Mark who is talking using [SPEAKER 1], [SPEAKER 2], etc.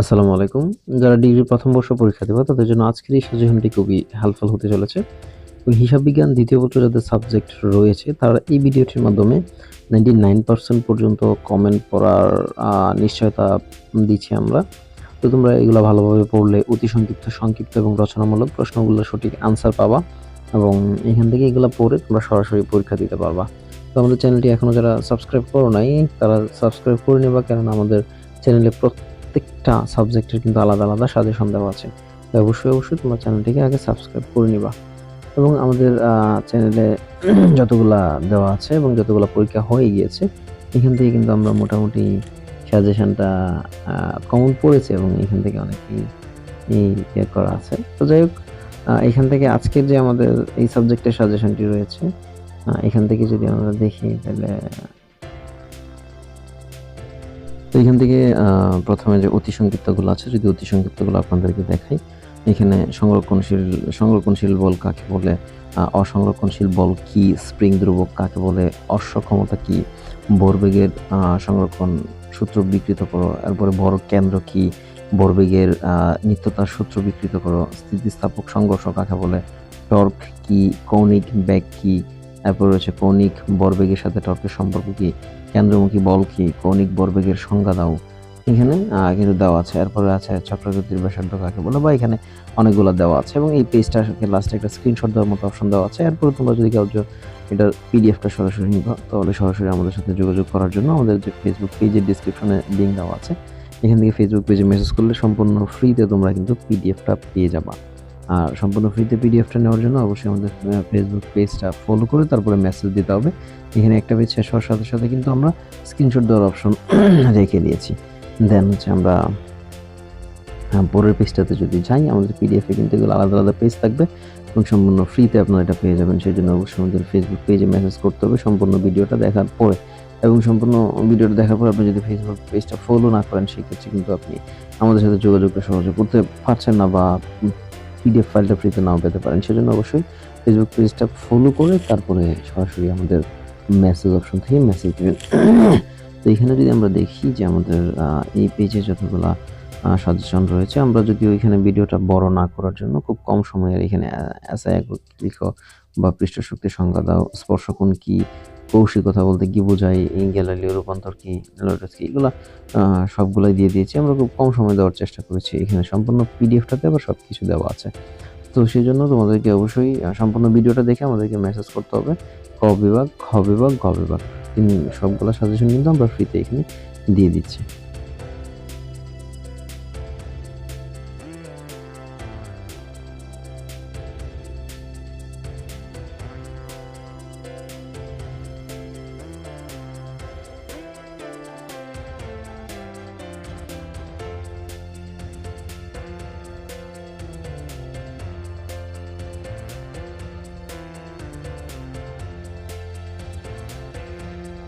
[SPEAKER 1] আসসালামু আলাইকুম। যারা ডিগ্রি প্রথম বর্ষ পরীক্ষা দেবে, তাদের জন্য আজকের এই সাজেশনটি খুবই হেল্পফুল হতে চলেছে। তো হিসাব বিজ্ঞান দ্বিতীয় বছর যাদের সাবজেক্ট রয়েছে, তারা এই ভিডিওটির মাধ্যমে নাইনটি নাইন পার্সেন্ট পর্যন্ত কমেন্ট পড়ার নিশ্চয়তা দিচ্ছি আমরা। তো তোমরা এগুলো ভালোভাবে পড়লে অতি সংক্ষিপ্ত সংক্ষিপ্ত এবং রচনামূলক প্রশ্নগুলোর সঠিক আনসার পাবা এবং এখান থেকে এগুলো পড়ে তোমরা সরাসরি পরীক্ষা দিতে পারবা। তো আমাদের চ্যানেলটি এখনও যারা সাবস্ক্রাইব করো নাই, তারা সাবস্ক্রাইব করে নেবা, কেননা আমাদের চ্যানেলে প্রত্যেকটা সাবজেক্টের কিন্তু আলাদা আলাদা সাজেশন দেওয়া আছে। অবশ্যই অবশ্যই তোমার চ্যানেলটিকে আগে সাবস্ক্রাইব করে নিবা। এবং আমাদের চ্যানেলে যতগুলা দেওয়া আছে এবং যতগুলা পরীক্ষা হয়ে গিয়েছে, এখান থেকে কিন্তু আমরা মোটামুটি সাজেশনটা কমন পড়েছে এবং এখান থেকে অনেকই ইয়ে করা আছে। তো যাই হোক এখান থেকে আজকের যে আমাদের এই সাবজেক্টের সাজেশনটি রয়েছে এখান থেকে যদি আমরা দেখি, তাহলে এখান থেকে প্রথমে যে অতি সংক্ষিপ্তগুলো আছে, যদি অতি সংক্ষিপ্তগুলো আপনাদেরকে দেখাই, এখানে সংরক্ষণশীল সংরক্ষণশীল বল কাকে বলে অসংরক্ষণশীল বল কি, স্প্রিং ধ্রুবক কাকে বলে, অশ্ব ক্ষমতা কি, ভরবেগের সংরক্ষণ সূত্র বিকৃত করো, এরপরে বড় কেন্দ্র কি, ভরবেগের নিত্যতার সূত্র বিকৃত করো, স্থিতিস্থাপক সংঘর্ষ কাকে বলে, টর্ক কি, কৌণিক ব্যাগ কি এরপর রয়েছে কৌণিক বরবেগের সাথে টর্কের সম্পর্ক কি? কেন্দ্রমুখী বল কি? কৌণিক ভরবেগের সংজ্ঞা দাও। এখানে কিন্তু দেওয়া আছে। এরপরে আছে চক্রাকৃতির ব্যাসার্ধ কাকে বলে? বা এখানে অনেকগুলো দেওয়া আছে এবং এই পেজটা লাস্টে একটা স্ক্রিনশট দেওয়ার মতো অপশন দেওয়া আছে। এরপরে তোমরা যদি কাউ যে এটার পিডিএফটা সরাসরি নিবা, তাহলে সরাসরি আমাদের সাথে যোগাযোগ করার জন্য আমাদের যে ফেসবুক পেজের ডিসক্রিপশনে লিঙ্ক দেওয়া আছে, এখান থেকে ফেসবুক পেজে মেসেজ করলে সম্পূর্ণ ফ্রিতে তোমরা কিন্তু পিডিএফটা পেয়ে যাবা। আর সম্পূর্ণ ফ্রিতে পিডিএফটা নেওয়ার জন্য অবশ্যই আমাদের ফেসবুক পেজটা ফলো করে তারপরে মেসেজ দিতে হবে। এখানে একটা পেজ শেষ হওয়ার সাথে সাথে কিন্তু আমরা স্ক্রিনশট দেওয়ার অপশন রেখে দিয়েছি। দেন হচ্ছে আমরা পরের পেজটাতে যদি যাই, আমাদের পিডিএফে কিন্তু এগুলো আলাদা আলাদা পেজ থাকবে এবং সম্পূর্ণ ফ্রিতে আপনারা এটা পেয়ে যাবেন। সেই জন্য অবশ্যই আমাদের ফেসবুক পেজে মেসেজ করতে হবে সম্পূর্ণ ভিডিওটা দেখার পরে। এবং সম্পূর্ণ ভিডিওটা দেখার পর আপনি যদি ফেসবুক পেজটা ফলো না করেন, সেক্ষেত্রে কিন্তু আপনি আমাদের সাথে যোগাযোগটা সহজে করতে পারছেন না বা পিডিএফ ফাইলটা ফ্রিতে নাও পেতে পারেন। সেজন্য অবশ্যই ফেসবুক পেজটা ফলো করে তারপরে সরাসরি আমাদের মেসেজ অপশন থেকে মেসেজ দেবেন। তো এখানে যদি আমরা দেখি যে আমাদের এই পেজে যতগুলা সাজেশন রয়েছে, আমরা যদি ওইখানে ভিডিওটা বড় না করার জন্য খুব কম সময়ের এখানে এসআই লিখো বা পৃষ্ঠ শক্তি সংজ্ঞা দাও, স্পর্শকোণ কি কৌশিকতা বলতে কি বোঝায় গ্যালারিও রূপান্তর কি লোটাস কি, এগুলো সবগুলোই দিয়ে দিয়েছি। আমরা খুব কম সময় দেওয়ার চেষ্টা করেছি। এখানে সম্পূর্ণ পিডিএফটাতে আবার সব কিছু দেওয়া আছে। তো সেই জন্য তোমাদেরকে অবশ্যই সম্পূর্ণ ভিডিওটা দেখে আমাদেরকে মেসেজ করতে হবে। ক বিভাগ, খ বিভাগ, গ বিভাগ। সবগুলো সাজেশন কিন্তু আমরা ফ্রিতে এখানে দিয়ে দিচ্ছি।